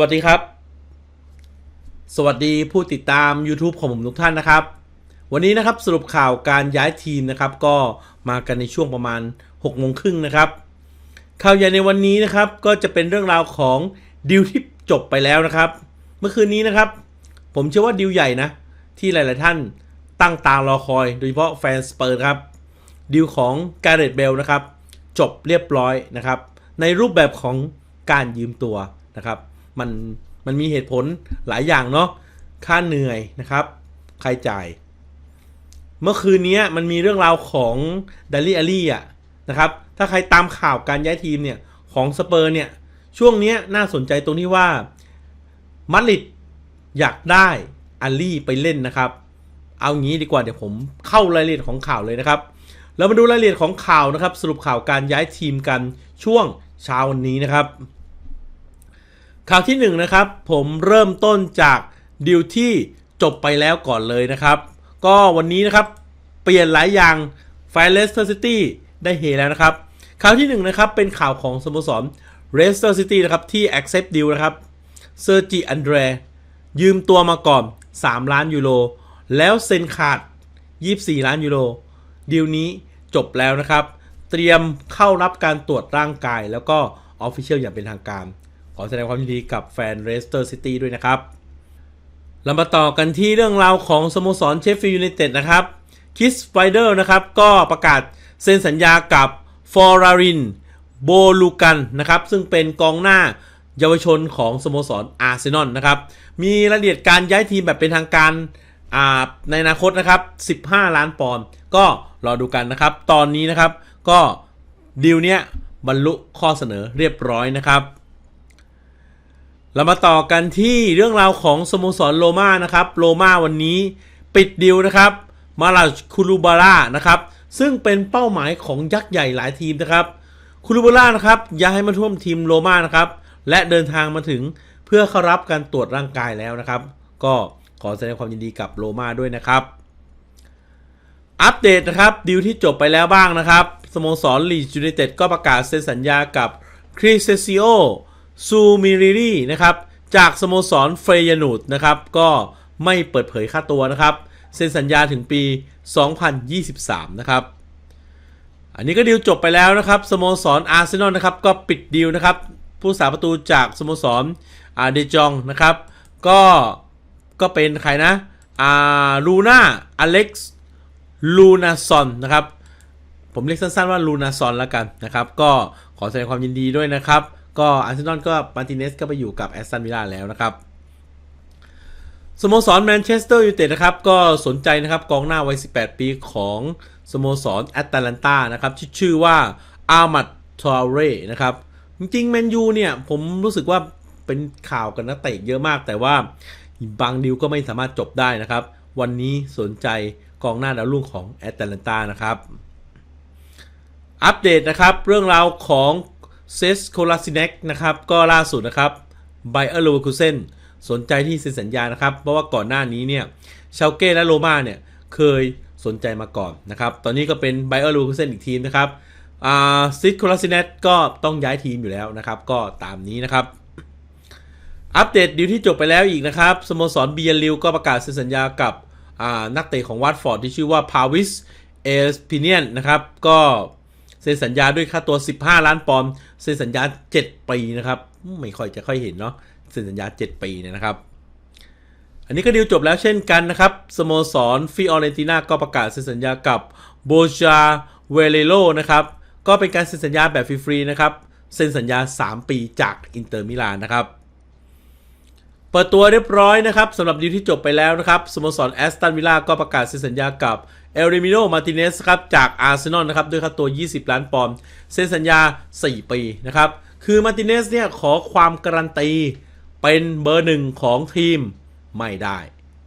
วัสดีครับ สวัสดีผู้ติดตาม YouTube ของผมทุกท่านนะครับ วันนี้นะครับสรุปข่าวการย้ายทีมนะครับ ก็มากันในช่วงประมาณ6โมงครึ่งนะครับ ข่าวใหญ่ในวันนี้นะครับ ก็จะเป็นเรื่องราวของดิวที่จบไปแล้วนะครับ เมื่อคืนนี้นะครับ ผมเชื่อว่าดิวใหญ่นะ ที่หลาย ๆ ท่านตั้งตารอคอย โดยเฉพาะแฟนสเปอร์ครับดิวของกาเรตเบลนะครับ จบเรียบร้อยนะครับ ในรูปแบบของการยืมตัวนะครับ มันมันมีเหตุผลหลายอย่างเนาะค่าเหนื่อยนะครับ ใครจ่าย เมื่อคืนนี้มันมีเรื่องราวของดัลลี่อาลี่อะนะครับ ถ้าใครตามข่าวการย้ายทีมเนี่ยของสเปอร์เนี่ย ช่วงนี้น่าสนใจตรงที่ว่ามาดริดอยากได้อาลี่ไปเล่นนะครับ เอางี้ดีกว่าเดี๋ยวผมเข้ารายละเอียดของข่าวเลยนะครับเรามาดูรายละเอียดของข่าวนะครับ สรุปข่าวการย้ายทีมกันช่วงเช้าวันนี้นะครับ ข่าวที่1นงนะครับผมเริ่มต้นจากดีลที่จบไปแล้วก่อนเลยนะครับ ก็วันนี้นะครับเปลี่ยนหลายอย่างแฟเลสเตอร์ซิตี้ได้เฮแล้วนะครับ ข่าวที่1นงนะครับเป็นข่าวของสโมสรเลสเตอร์ซิตี้นะครับที่ accept deal นะครับเซอร์จิอันเดรยืมตัวมาก่อน 3 ล้านยูโรแล้วเซ็นขาด 24 ล้านยูโรดีลนี้จบแล้วนะครับ เตรียมเข้ารับการตรวจร่างกายแล้วก็ออฟฟิเชียลอย่างเป็นทางการ ขอแสดงความยินดีกับแฟนเรสเตอร์ซิตี้ด้วยนะครับเรามาต่อกันที่เรื่องราวของสโมสรเชฟฟิลด์ยูไนเต็ดนะครับคิสไฟเดอร์นะครับก็ประกาศเซ็นสัญญากับฟอรารินโบลูกันนะครับซึ่งเป็นกองหน้าเยาวชนของสโมสรอาร์เซนอลนะครับมีรายละเอียดการย้ายทีมแบบเป็นทางการในอนาคตนะครับ 15 ล้านปอนด์ก็รอดูกันนะครับ ตอนนี้นะครับก็ดีลเนี้ยบรรลุข้อเสนอเรียบร้อยนะครับ เรามาต่อกันที่เรื่องราวของสโมสรโรมานะครับโรมาวันนี้ปิดดีลนะครับ มาลาคูลูบาร่านะครับ ซึ่งเป็นเป้าหมายของยักษ์ใหญ่หลายทีมนะครับคูลูบาร่านะครับย้ายมาท่วมทีมโรมานะครับและเดินทางมาถึงเพื่อเข้ารับการตรวจร่างกายแล้วนะครับ ก็ขอแสดงความยินดีกับโรมาด้วยนะครับ อัปเดตนะครับดีลที่จบไปแล้วบ้างนะครับสโมสรลีดยูไนเต็ดก็ประกาศเซ็นสัญญากับคริสเซซิโอ ซูมิริรีนะครับจากสโมสรเฟยานูดนะครับก็ไม่เปิดเผยค่าตัวนะครับเซ็นสัญญาถึงปี 2023 นะครับ อันนี้ก็ดีลจบไปแล้วนะครับสโมสรอาร์เซนอลนะครับก็ปิดดีลนะครับผู้สาประตูจากสโมสรอาเดจองนะครับก็ก็เป็นใครนะอาลูน่าอเล็กซ์ลูนาซอนนะครับผมเรียกสั้นๆว่าลูนาซอนแล้วกันนะครับ ก็ขอแสดงความยินดีด้วยนะครับ ก็อาร์เซนอลก็มาร์ติเนสก็ไปอยู่กับแอสตันวิลล่าแล้วนะครับสโมสรแมนเชสเตอร์ยูไนเต็ดนะครับก็สนใจนะครับกองหน้าวัย 18 ปีของสโมสรแอตแลนตานะครับชื่อว่าอาร์มัดทอเรนะครับจริงๆแมนยูเนี่ยผมรู้สึกว่าเป็นข่าวกันนักเตะเยอะมาก แต่ว่าบางดิวก็ไม่สามารถจบได้นะครับ วันนี้สนใจกองหน้าดาวรุ่งของแอตแลนตานะครับ อัปเดตนะครับเรื่องราวของ เซสโคลาซิเนกนะครับ ก็ล่าสุดนะครับไบเออร์โลคูเซนสนใจที่เซ็นสัญญานะครับ เพราะว่าก่อนหน้านี้เนี่ยชาเก้และโรมาเนี่ยเคยสนใจมาก่อนนะครับ ตอนนี้ก็เป็นไบเออร์โลคูเซนอีกทีมนะครับอ่าซิสโคลาซิเนกก็ต้องย้ายทีมอยู่แล้วนะครับ ก็ตามนี้นะครับ อัปเดตดีลที่จบไปแล้วอีกนะครับสโมสรเบียริวก็ประกาศเซ็นสัญญากับนักเตะของวัตฟอร์ดที่ชื่อว่าพาวิสเอสพิเนียนนะครับ ก็ ซ็นสัญญาด้วยค่าตัว 15 ล้านปอนด์เซ็นสัญญา 7 ปีนะครับ ไม่ค่อยจะค่อยเห็นเนาะเซ็นสัญญา 7 ปีเนี่ยนะครับ อันนี้ก็ดีลจบแล้วเช่นกันนะครับสโมสรฟิออเรนติน่าก็ประกาศเซ็นสัญญากับโบชาเวเลโลนะครับ ก็เป็นการเซ็นสัญญาแบบฟรีๆนะครับ เซ็นสัญญา 3 ปีจากอินเตอร์มิลานนะครับ เปิดตัวเรียบร้อยนะครับสำหรับดีลที่จบไปแล้วนะครับสโมสรแอสตันวิลล่าก็ประกาศเซ็นสัญญากับเอลริมิโนมาติเนสครับจากอาร์เซนอลนะครับด้วยค่าตัว 20 ล้านปอนด์เซ็นสัญญา 4 ปีนะครับคือมาติเนสเนี่ยขอความการันตีเป็นเบอร์หนึ่งของทีมไม่ได้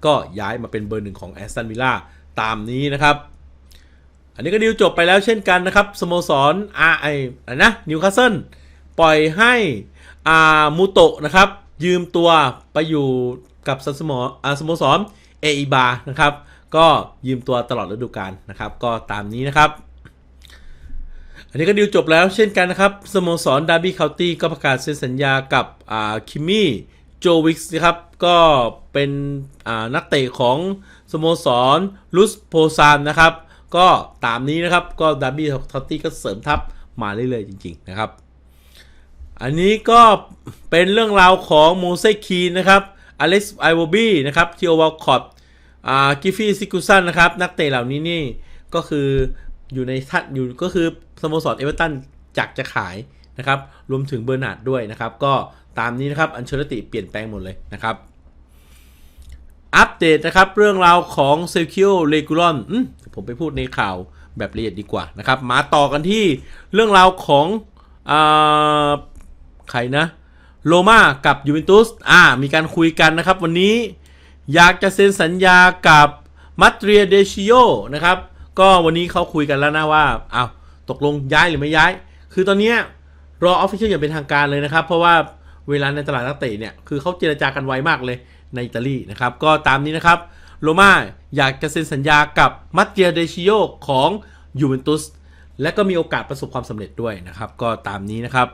ก็ย้ายมาเป็นเบอร์หนึ่งของแอสตันวิลล่าตามนี้นะครับ อันนี้ก็ดีลจบไปแล้วเช่นกันนะครับสโมสรอาไออะไรนะนิวคาสเซิลปล่อยให้อามูโตะนะครับ ยืมตัวไปอยู่กับสโมอสโมสรเออิบานะครับ ก็ยืมตัวตลอดฤดูกาลนะครับ ก็ตามนี้นะครับ อันนี้ก็ดีลจบแล้วเช่นกันนะครับสโมสรดาร์บี้เคาน์ตี้ก็ประกาศเซ็นสัญญากับคิมมี่โจวิกส์นะครับ ก็เป็นนักเตะของสโมสรลุสโพซานนะครับ ก็ตามนี้นะครับ ก็ดาร์บี้ทอตตี้ก็เสริมทัพมาเรื่อยๆจริง ๆ นะครับ อันนี้ก็เป็นเรื่องราวของโมเสคีนนะครับอเล็กซ์ไอวอบีนะครับทีโอวอลคอตอ่ากิฟฟี่ซิกุสันนะครับ นักเตะเหล่านี้นี่ก็คืออยู่ในทัดอยู่ก็คือสโมสรเอเวอร์ตันจักจะขายนะครับ รวมถึงเบอร์นาร์ดด้วยนะครับ ก็ตามนี้นะครับ อันเชลติเปลี่ยนแปลงหมดเลยนะครับ อัปเดตนะครับ เรื่องราวของเซลคิโอเลกูลอนผมไปพูดในข่าวแบบละเอียดดีกว่านะครับ มาต่อกันที่เรื่องราวของอา ใครนะโรมากับยูเวนตุสอ่า มีการคุยกันนะครับ วันนี้อยากจะเซ็นสัญญากับมัตเรียเดชิโอนะครับ ก็วันนี้เขาคุยกันแล้วนะว่าอ้าวตกลงย้ายหรือไม่ย้าย คือตอนนี้รอออฟฟิเชียลอย่างเป็นทางการเลยนะครับ เพราะว่าเวลาในตลาดนักเตะเนี่ย คือเขาเจรจากันไวมากเลยในอิตาลีนะครับ ก็ตามนี้นะครับโรมาอยากจะเซ็นสัญญากับมัตเตียเดชิโอของยูเวนตุสและก็มีโอกาสประสบความสำเร็จด้วยนะครับ ก็ตามนี้นะครับ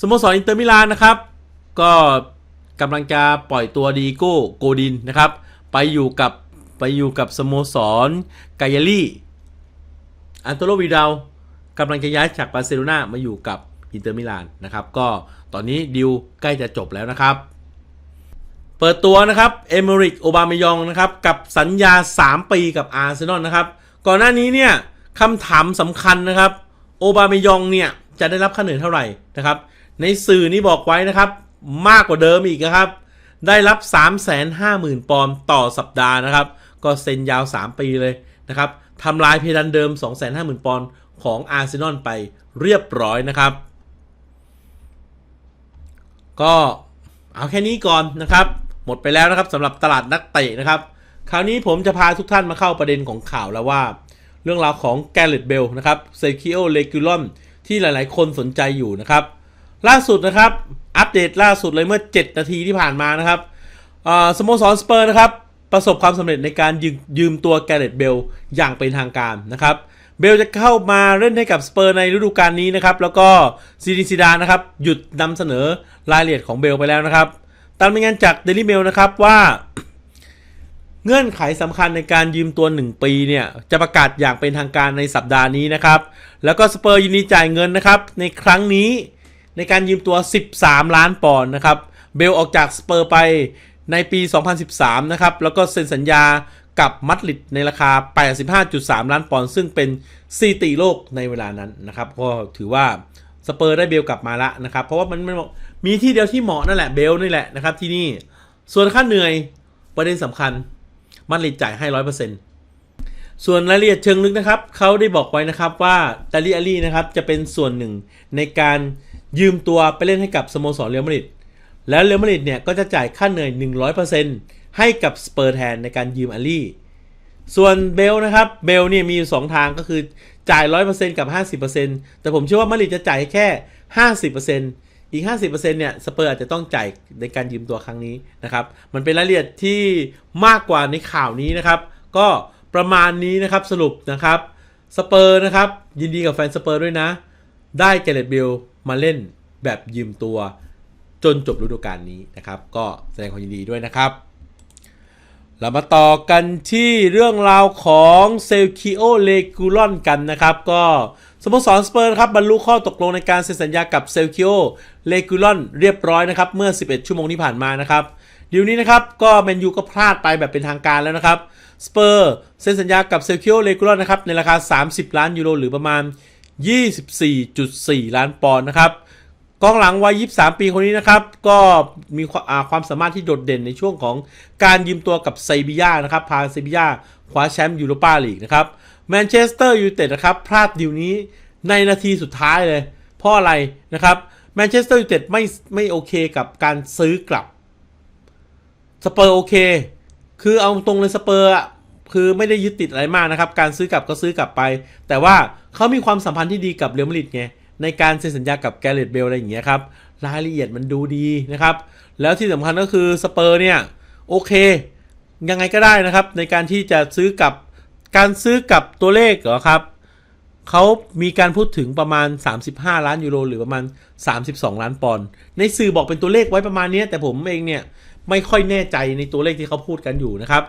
สโมสรอินเตอร์มิลานนะครับ ก็กำลังจะปล่อยตัวดีโก้โกดินนะครับ ไปอยู่กับไปอยู่กับสโมสรกายาลี่อันโตโลวิดาลกำลังจะย้ายจากบาร์เซโลนามาอยู่กับอินเตอร์มิลานนะครับ ก็ตอนนี้ดิวใกล้จะจบแล้วนะครับ เปิดตัวนะครับเอเมริกโอบามยองนะครับ กับสัญญา 3 ปีกับอาร์เซนอลนะครับ ก่อนหน้านี้เนี่ยคำถามสำคัญนะครับ โอบามยองเนี่ยจะได้รับค่าเหนื่อยเท่าไหร่นะครับ ในสื่อนี้บอกไว้นะครับ มากกว่าเดิมอีกนะครับ ได้รับ 350,000 ปอนด์ต่อสัปดาห์นะครับ ก็เซ็นยาว 3 ปีเลยนะครับทำลายเพดานเดิม 250,000 ปอนด์ของอาร์เซนอลไปเรียบร้อยนะครับ ก็เอาแค่นี้ก่อนนะครับ หมดไปแล้วนะครับสำหรับตลาดนักเตะนะครับ คราวนี้ผมจะพาทุกท่านมาเข้าประเด็นของข่าวแล้วว่า เรื่องราวของแกลเลตเบลนะครับเซคิโอเลกิลอนที่หลายๆ คนสนใจอยู่นะครับ ล่าสุดนะครับ อัปเดตล่าสุดเลยเมื่อ 7 นาทีที่ผ่านมานะครับสโมสรสเปอร์นะครับ ประสบความสำเร็จในการยืมยืมตัวแกลเลตเบลอย่างเป็นทางการนะครับ เบลจะเข้ามาเล่นให้กับสเปอร์ในฤดูกาลนี้นะครับ แล้วก็ซีดีซีดานนะครับ หยุดนำเสนอรายละเอียดของเบลไปแล้วนะครับ ตามรายงานจากเดลิเมลนะครับว่า เงื่อนไขสำคัญในการยืมตัว 1 ปีเนี่ย จะประกาศอย่างเป็นทางการในสัปดาห์นี้นะครับ แล้วก็สเปอร์ยินดีจ่ายเงินนะครับในครั้งนี้ ในการยืมตัว 13 ล้านปอนด์นะครับเบลออกจากสเปอร์ไปในปี 2013 นะครับ แล้วก็เซ็นสัญญากับมัดริดในราคา 85.3 ล้านปอนด์ซึ่งเป็นสถิติโลกในเวลานั้นนะครับ ก็ถือว่าสเปอร์ได้เบลกลับมาละนะครับ เพราะว่ามันมันมีที่เดียวที่เหมาะนั่นแหละเบลนี่แหละนะครับที่นี่ส่วนค่าเหนื่อยประเด็นสำคัญ มัดริดจ่ายให้ร้อยเปอร์เซ็นต์ส่วนรายละเอียดเชิงลึกนะครับ เขาได้บอกไว้นะครับว่าดาริอาลีนะครับจะเป็นส่วนหนึ่งในการ ยืมตัวไปเล่นให้กับสโมสรเรอัลมาดริดแล้วเรอัลมาดริดเนี่ยก็จะจ่ายค่าเหนื่อย 100%ให้กับสเปอร์แทนในการยืมอาลี่ ส่วนเบลนะครับเบลเนี่ยมีอยู่สองทางก็คือจ่าย 100%กับ 50%แต่ผมเชื่อว่ามาดริดจะจ่ายแค่ 50%อีก 50%เนี่ยสเปอร์อาจจะต้องจ่ายในการยืมตัวครั้งนี้นะครับ มันเป็นรายละเอียดที่มากกว่าในข่าวนี้นะครับ ก็ประมาณนี้นะครับสรุปนะครับสเปอร์นะครับ ยินดีกับแฟนสเปอร์ด้วยนะ ได้เกเรตเบล มาเล่นแบบยืมตัวจนจบฤดูกาลนี้นะครับ ก็แสดงความยินดีด้วยนะครับ เรามาต่อกันที่เรื่องราวของเซลคิโอเลกูลอนกันนะครับ ก็สโมสรสเปอร์ครับบรรลุข้อตกลงในการเซ็นสัญญากับเซลคิโอเลกูลอนเรียบร้อยนะครับ เมื่อ 11 ชั่วโมงที่ผ่านมานะครับดีลนี้นะครับก็แมนยูก็พลาดไปแบบเป็นทางการแล้วนะครับสเปอร์เซ็นสัญญากับเซลคิโอเลกูลอนนะครับในราคา 30 ล้านยูโรหรือประมาณ 24.4 ล้านปอนด์นะครับกองหลังวัย 23 ปีคนนี้นะครับ ก็มีความความสามารถที่โดดเด่นในช่วงของการยืมตัวกับไซบียานะครับ พาไซบียาคว้าแชมป์ยูโรปาลีกนะครับแมนเชสเตอร์ยูไนเต็ดนะครับ พลาดดิวนี้ในนาทีสุดท้ายเลย เพราะอะไรนะครับแมนเชสเตอร์ยูไนเต็ดไม่ไม่โอเคกับการซื้อกลับ สเปอร์โอเค คือเอาตรงเลยสเปอร์อะ คือไม่ได้ยึดติดอะไรมากนะครับ การซื้อกลับก็ซื้อกลับไป แต่ว่าเขามีความสัมพันธ์ที่ดีกับเรอัลมาดริดไงในการเซ็นสัญญากับแกเรตเบลอะไรอย่างเงี้ยครับรายละเอียดมันดูดีนะครับ แล้วที่สำคัญก็คือสเปอร์เนี่ยโอเค ยังไงก็ได้นะครับ ในการที่จะซื้อกับการซื้อกับตัวเลขเหรอครับเขามีการพูดถึงประมาณ 35 ล้านยูโรหรือประมาณ 32 ล้านปอนด์ในสื่อบอกเป็นตัวเลขไว้ประมาณนี้แต่ผมเองเนี่ยไม่ค่อยแน่ใจในตัวเลขที่เขาพูดกันอยู่นะครับ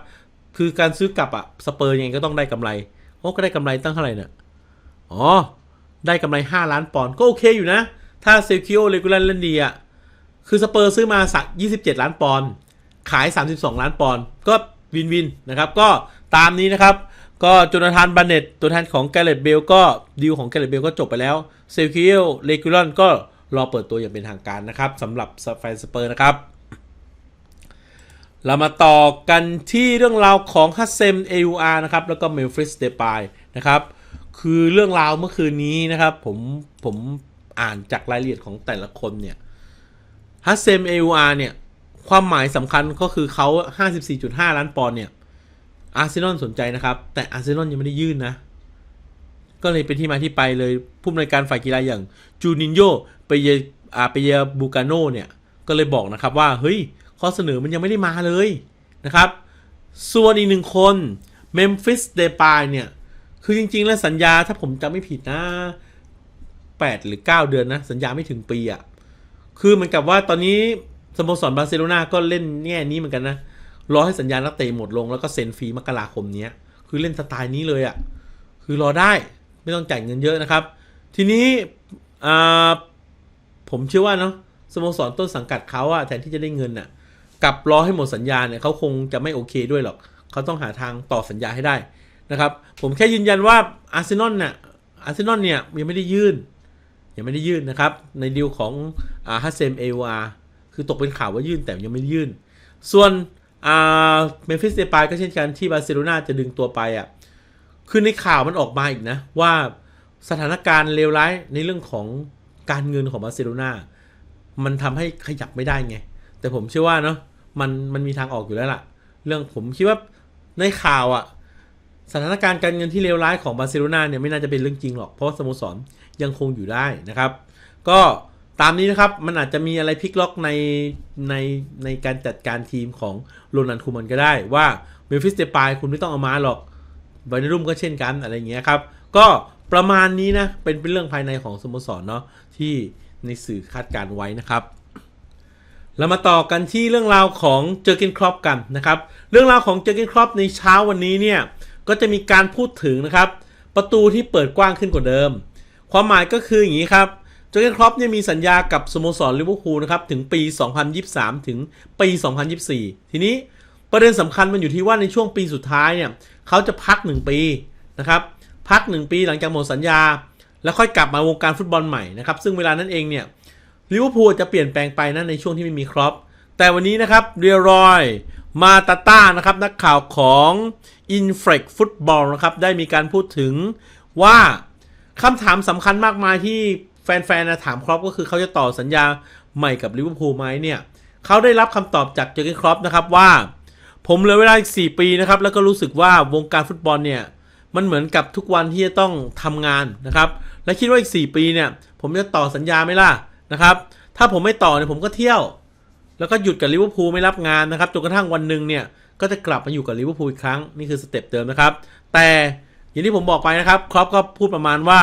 คือการซื้อกลับอะสเปอร์ยังไงก็ต้องได้กำไรโอ้ก็ได้กำไรตั้งเท่าไหร่เนี่ยอ๋อ ได้กำไร 5 ล้านปอนด์ก็โอเคอยู่นะ ถ้าเซลคิโอเรกูลันเล่นดีอะคือสเปอร์ซื้อมาสัก 27 ล้านปอนด์ขาย 32 ล้านปอนด์ก็วินวินนะครับก็ตามนี้นะครับ ก็โจนาธานบาเน็ตตัวแทนของแกเรตเบลก็ดีลของแกเรตเบลก็จบไปแล้วเซลคิโอเรกูลันก็รอเปิดตัวอย่างเป็นทางการนะครับสำหรับแฟนสเปอร์นะครับ เรามาต่อกันที่เรื่องราวของฮัสเซมเอ u านะครับ แล้วก็เมลฟริสเดปายนะครับ คือเรื่องราวเมื่อคืนนี้นะครับ ผมผมอ่านจากรายละเอียดของแต่ละคนเนี่ยฮัสเซมเอ u าเนี่ย ความหมายสำคัญก็คือเขา 54.5 ล้านปอนด์เนี่ยอาร์เซนอลสนใจนะครับ แต่อาร์เซนอลยังไม่ได้ยื่นนะ ก็เลยเป็นที่มาที่ไปเลยผู้อำนวยการฝ่ายกีฬาอย่างจูนินโยไปเยอาไปเยบูกาโนเนี่ย ก็เลยบอกนะครับว่าเฮ้ย ข้อเสนอมันยังไม่ได้มาเลยนะครับ ส่วนอีกหนึ่งคนเมมฟิสเดปายเนี่ย คือจริง ๆ แล้วสัญญาถ้าผมจำไม่ผิดนะ 8 หรือ 9 เดือนนะ สัญญาไม่ถึงปีอะ่ะ คือเหมือนกับว่าตอนนี้สโมสรบาร์เซโลนาก็เล่นแง่นี้เหมือนกันนะ รอให้สัญญานักเตะหมดลงแล้วก็เซ็นฟรีมกราคมนี้คือเล่นสไตล์นี้เลยอะ่ะ คือรอได้ไม่ต้องจ่ายเงินเยอะนะครับ ทีนี้ผมเชื่อว่าเนาะสโมสรต้นสังกัดเขาอะแทนที่จะได้เงินอะ กับรอให้หมดสัญญาเนี่ยเขาคงจะไม่โอเคด้วยหรอกเขาต้องหาทางต่อสัญญาให้ได้นะครับผมแค่ยืนยันว่าอาร์เซนอลเนี่ยอาร์เซนอลเนี่ยยังไม่ได้ยื่นยังไม่ได้ยื่นนะครับในดีลของอาฮัสเซมเอวาคือตกเป็นข่าวว่ายื่นแต่ยังไม่ได้ยื่น ส่วนอาเมฟิสเดปายก็เช่นกันที่บาร์เซโลนาจะดึงตัวไปอะคือในข่าวมันออกมาอีกนะ ว่าสถานการณ์เลวร้ายในเรื่องของการเงินของบาร์เซโลนามันทำให้ขยับไม่ได้ไง แต่ผมเชื่อว่าเนาะ มันมันมีทางออกอยู่แล้วล่ะ เรื่องผมคิดว่าในข่าวอะสถานการณ์การเงินที่เลวร้ายของบาร์เซโลนาเนี่ยไม่น่าจะเป็นเรื่องจริงหรอก เพราะสโมสรยังคงอยู่ได้นะครับ ก็ตามนี้นะครับมันอาจจะมีอะไรพลิกล็อกในในในการจัดการทีมของโรนันคูมันก็ได้ว่าเมฟิสเตปายคุณไม่ต้องเอามาหรอกไบนรุ่มก็เช่นกันอะไรอย่างเงี้ยครับก็ประมาณนี้นะเป็นเป็นเรื่องภายในของสโมสรเนาะที่ในสื่อคาดการไว้นะครับ เรามาต่อกันที่เรื่องราวของเจอร์เกนครอปกันนะครับ เรื่องราวของเจอร์เกนครอปในเช้าวันนี้เนี่ยก็จะมีการพูดถึงนะครับ ประตูที่เปิดกว้างขึ้นกว่าเดิม ความหมายก็คืออย่างนี้ครับเจอร์เกนครอปเนี่ยมีสัญญากับสโมสรลิเวอร์พูลนะครับถึงปี 2023 ถึงปี 2024 ทีนี้ประเด็นสำคัญมันอยู่ที่ว่าในช่วงปีสุดท้ายเนี่ยเขาจะพัก 1 ปีนะครับพัก 1 ปีหลังจากหมดสัญญา แล้วค่อยกลับมาวงการฟุตบอลใหม่นะครับซึ่งเวลานั้นเองเนี่ย ลิเวอร์พูลจะเปลี่ยนแปลงไปนะในช่วงที่ไม่มีครอปแต่วันนี้นะครับเรียรอยมาตาต้านะครับนักข่าวของ i n f l e x Football นะครับได้มีการพูดถึงว่าคำถามสำคัญมากมายที่แฟนๆนะถามครอปก็คือเขาจะต่อสัญญาใหม่กับลิเวอร์พูลไหมเนี่ยเขาได้รับคำตอบจากเจอร์เกนครอปนะครับว่า ผมเหลือเวลาอีก 4 ปีนะครับแล้วก็รู้สึกว่าวงการฟุตบอลเนี่ยมันเหมือนกับทุกวันที่จะต้องทำงานนะครับและคิดว่าอีก 4 ปีเนี่ยผมจะต่อสัญญาไหมล่ะ นะครับ ถ้าผมไม่ต่อเนี่ยผมก็เที่ยว แล้วก็หยุดกับลิเวอร์พูลไม่รับงานนะครับจนกระทั่งวันหนึ่งเนี่ยก็จะกลับมาอยู่กับลิเวอร์พูลอีกครั้งนี่คือสเต็ปเดิมนะครับ แต่อย่างที่ผมบอกไปนะครับครอปก็พูดประมาณว่า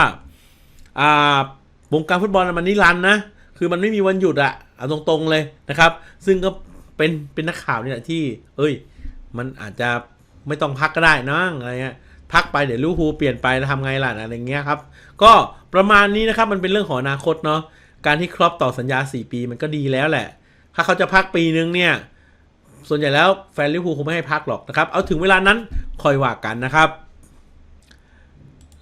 อ่าวงการฟุตบอลมันนิรันด์นะคือมันไม่มีวันหยุดอะเอาตรงๆเลยนะครับ ซึ่งก็เป็นเป็นนักข่าวนี่แหละที่ เอ้ย มันอาจจะไม่ต้องพักก็ได้นะอะไรเงี้ยพักไปเดี๋ยวลิเวอร์พูลเปลี่ยนไปแล้วทำไงล่ะอะไรเงี้ยครับ ก็ประมาณนี้นะครับมันเป็นเรื่องของอนาคตเนาะ การที่ครอปต่อสัญญา 4 ปีมันก็ดีแล้วแหละ ถ้าเขาจะพักปีนึงเนี่ย ส่วนใหญ่แล้วแฟนลิเวอร์พูลคงไม่ให้พักหรอกนะครับ เอาถึงเวลานั้นคอยว่ากันนะครับ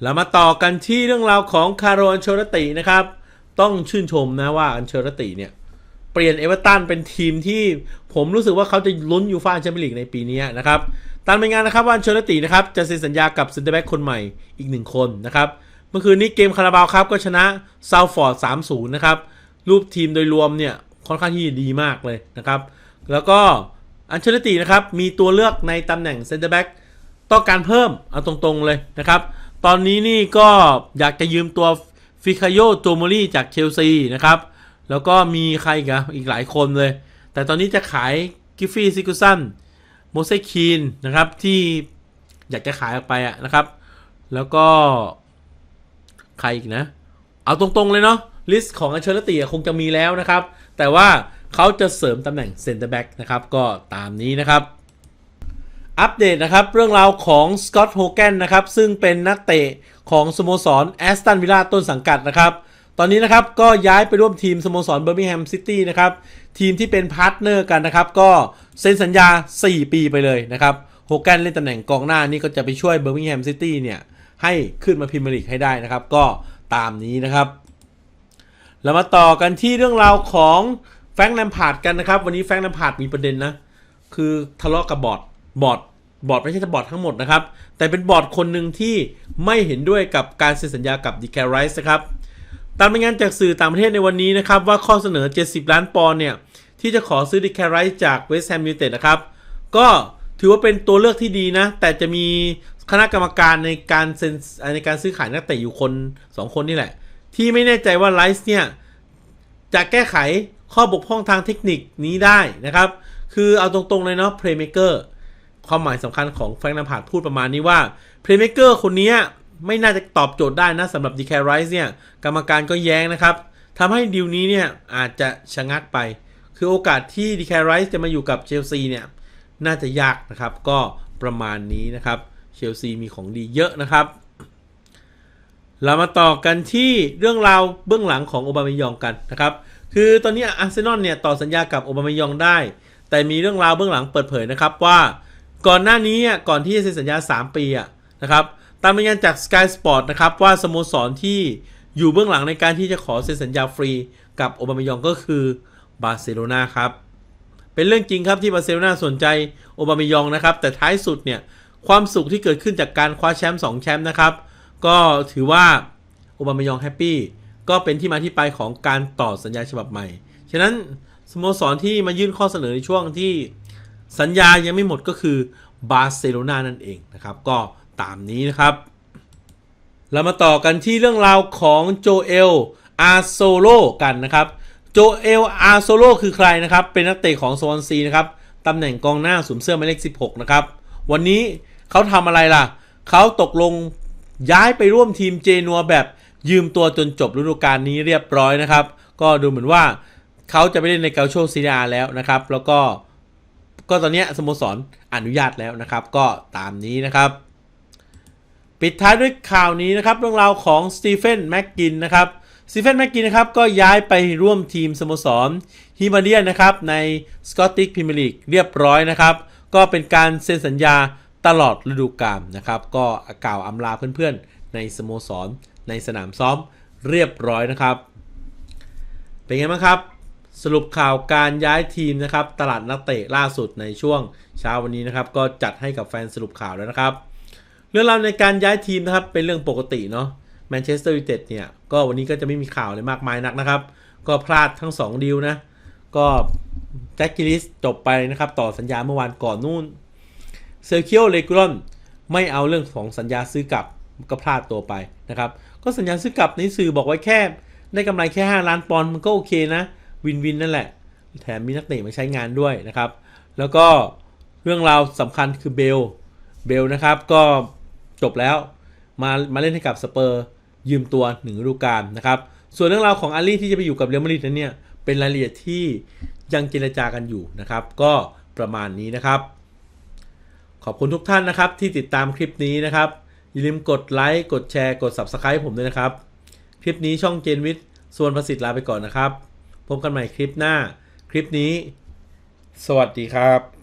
เรามาต่อกันที่เรื่องราวของคาร์โรอันเชลตินะครับ ต้องชื่นชมนะว่าอันเชลติเนี่ย เปลี่ยนเอเวอร์ตันเป็นทีมที่ผมรู้สึกว่าเขาจะลุ้นยูฟ่าแชมเปี้ยนลีกในปีนี้นะครับตามรายงานนะครับว่าอันเชลตินะครับจะเซ็นสัญญากับเซนเตอร์แบ็กคนใหม่อีกหนึ่งคนนะครับ มื่อคืนนี้เกมคาราบาวครับก็ชนะซาวฟอร์ด3-0 นะครับ รูปทีมโดยรวมเนี่ยค่อนข้างที่ดีมากเลยนะครับ แล้วก็อันเชลตินะครับ มีตัวเลือกในตำแหน่งเซนเตอร์แบ็กต้องการเพิ่ม เอาตรงๆเลยนะครับ ตอนนี้นี่ก็อยากจะยืมตัวฟิคาโยโตโมรีจากเชลซีนะครับ แล้วก็มีใครกันอีกหลายคนเลย แต่ตอนนี้จะขายกิฟฟี่ซิกุสันโมเสคีนนะครับที่อยากจะขายออกไปะนะครับ แล้วก็ ใครอีกนะ เอาตรงๆเลยเนาะลิสต์ของอัญเชลติคงจะมีแล้วนะครับ แต่ว่าเขาจะเสริมตำแหน่งเซนเตอร์แบ็กนะครับ ก็ตามนี้นะครับ อัปเดตนะครับ เรื่องราวของสกอตโฮแกนนะครับ ซึ่งเป็นนักเตะของสโมสรแอสตันวิลล่าต้นสังกัดนะครับ ตอนนี้นะครับก็ย้ายไปร่วมทีมสโมสรเบอร์มิงแฮมซิตี้นะครับ ทีมที่เป็นพาร์ทเนอร์กันนะครับ ก็เซ็นสัญญา 4 ปีไปเลยนะครับโฮแกนเล่นตำแหน่งกองหน้านี่ก็จะไปช่วยเบอร์มิงแฮมซิตี้เนี่ย ให้ขึ้นมาพรีเมียร์ลีกให้ได้นะครับ ก็ตามนี้นะครับ เรามาต่อกันที่เรื่องราวของแฟรงค์แลมพาร์ดกันนะครับ วันนี้แฟรงค์แลมพาร์ดมีประเด็นนะ คือทะเลาะกับบอร์ดบอร์ดบอร์ดไม่ใช่บอดทั้งหมดนะครับ แต่เป็นบอร์ดคนหนึ่งที่ไม่เห็นด้วยกับการเซ็นสัญญากับดีแคไรส์นะครับตามรายงานจากสื่อต่างประเทศในวันนี้นะครับ ว่าข้อเสนอ 70 ล้านปอนด์เนี่ย ที่จะขอซื้อดีแคไรส์จากเวสต์แฮมยูไนเต็ดนะครับ ก็ ถือว่าเป็นตัวเลือกที่ดีนะ แต่จะมีคณะกรรมการในการเซ็นในการซื้อขายนักเตะอยู่คน 2 คนนี่แหละ ที่ไม่แน่ใจว่าไลซ์เนี่ย จะแก้ไขข้อบกพร่องทางเทคนิคนี้ได้นะครับ คือเอาตรงๆเลยเนาะ playmaker ความหมายสำคัญของแฟรงค์นัมพาดพูดประมาณนี้ว่า playmaker คนนี้ไม่น่าจะตอบโจทย์ได้นะสำหรับ d k Rice เนี่ย กรรมการก็แย้งนะครับทำให้ดีลนี้เนี่ยอาจจะชะงักไป คือโอกาสที่ d k Rice จะมาอยู่กับเชลซีเนี่ย น่าจะยากนะครับ ก็ประมาณนี้นะครับ เชลซีมีของดีเยอะนะครับ เรามาต่อกันที่เรื่องราวเบื้องหลังของโอบามายองกันนะครับ คือตอนนี้อาร์เซนอลเนี่ยต่อสัญญากับโอบามายองได้ แต่มีเรื่องราวเบื้องหลังเปิดเผยนะครับว่าก่อนหน้านี้อะก่อนที่จะเซ็นสัญญา 3 ปีอะนะครับตามรายงานจาก Sky Sport นะครับว่าสโมสรที่อยู่เบื้องหลังในการที่จะขอเซ็นสัญญาฟรีกับโอบามายองก็คือบาร์เซโลนาครับ เป็นเรื่องจริงครับที่บาร์เซโลนาสนใจโอบามายองนะครับ แต่ท้ายสุดเนี่ยความสุขที่เกิดขึ้นจากการคว้าแชมป์2แชมป์นะครับ ก็ถือว่าโอบามายองแฮปปี้ก็เป็นที่มาที่ไปของการต่อสัญญาฉบับใหม่ ฉะนั้นสโมสรที่มายื่นข้อเสนอในช่วงที่สัญญายังไม่หมดก็คือบาร์เซโลนานั่นเองนะครับ ก็ตามนี้นะครับ เรามาต่อกันที่เรื่องราวของโจเอลอาโซโลกันนะครับ โจเอลอาโซโลคือใครนะครับ เป็นนักเตะของโซนซีนะครับตำแหน่งกองหน้าสวมเสื้อหมายเลข 16 นะครับ วันนี้เขาทำอะไรล่ะ เขาตกลงย้ายไปร่วมทีมเจนัวแบบยืมตัวจนจบฤดูกาลนี้เรียบร้อยนะครับ ก็ดูเหมือนว่าเขาจะไปเล่นในเกาโชซีเรียแล้วนะครับ แล้วก็ก็ตอนนี้สโมสรอนุญาตแล้วนะครับ ก็ตามนี้นะครับ ปิดท้ายด้วยข่าวนี้นะครับ เรื่องราวของสตีเฟนแม็กกินนะครับ สตีเฟนแม็กกินนะครับก็ย้ายไปร่วมทีมสโมสรฮิมาเดียนนะครับในสกอตติกพรีเมียร์ลีกเรียบร้อยนะครับก็เป็นการเซ็นสัญญาตลอดฤดูกาลนะครับก็กล่าวอำลาเพื่อนๆ ในสโมสร ในสนามซ้อมเรียบร้อยนะครับ เป็นไงบ้างครับ สรุปข่าวการย้ายทีมนะครับ ตลาดนักเตะล่าสุดในช่วงเช้าวันนี้นะครับ ก็จัดให้กับแฟนสรุปข่าวแล้วนะครับ เรื่องราวในการย้ายทีมนะครับเป็นเรื่องปกติเนาะ แมนเชสเตอร์ยูไนเต็ดเนี่ย ก็วันนี้ก็จะไม่มีข่าวอะไรมากมายนักนะครับ ก็พลาดทั้ง 2 ดีลนะ ก็แจ็คกิลิสจบไปนะครับ ต่อสัญญาเมื่อวานก่อนนู่นเซอร์เคียวเลกรอนไม่เอาเรื่องของสัญญาซื้อกลับก็พลาดตัวไปนะครับ ก็สัญญาซื้อกลับในสื่อบอกไว้แค่ ได้กำไรแค่ 5 ล้านปอนด์มันก็โอเคนะ วินวินนั่นแหละ แถมมีนักเตะมาใช้งานด้วยนะครับ แล้วก็เรื่องราวสำคัญคือเบล เบลนะครับก็จบแล้วมามาเล่นให้กับสเปอร์ ยืมตัวหนึ่งฤดูกาลนะครับ ส่วนเรื่องราวของอาลีที่จะไปอยู่กับเรอัลมาดริดนั้นเนี่ยเป็นรายละเอียดที่ยังเจรจากันอยู่นะครับ ก็ประมาณนี้นะครับ ขอบคุณทุกท่านนะครับที่ติดตามคลิปนี้นะครับ อย่าลืมกดไลค์กดแชร์กด Subscribe ผมด้วยนะครับ คลิปนี้ช่องเจนวิทย์ส่วนประสิทธิ์ลาไปก่อนนะครับพบกันใหม่คลิปหน้า คลิปนี้ สวัสดีครับ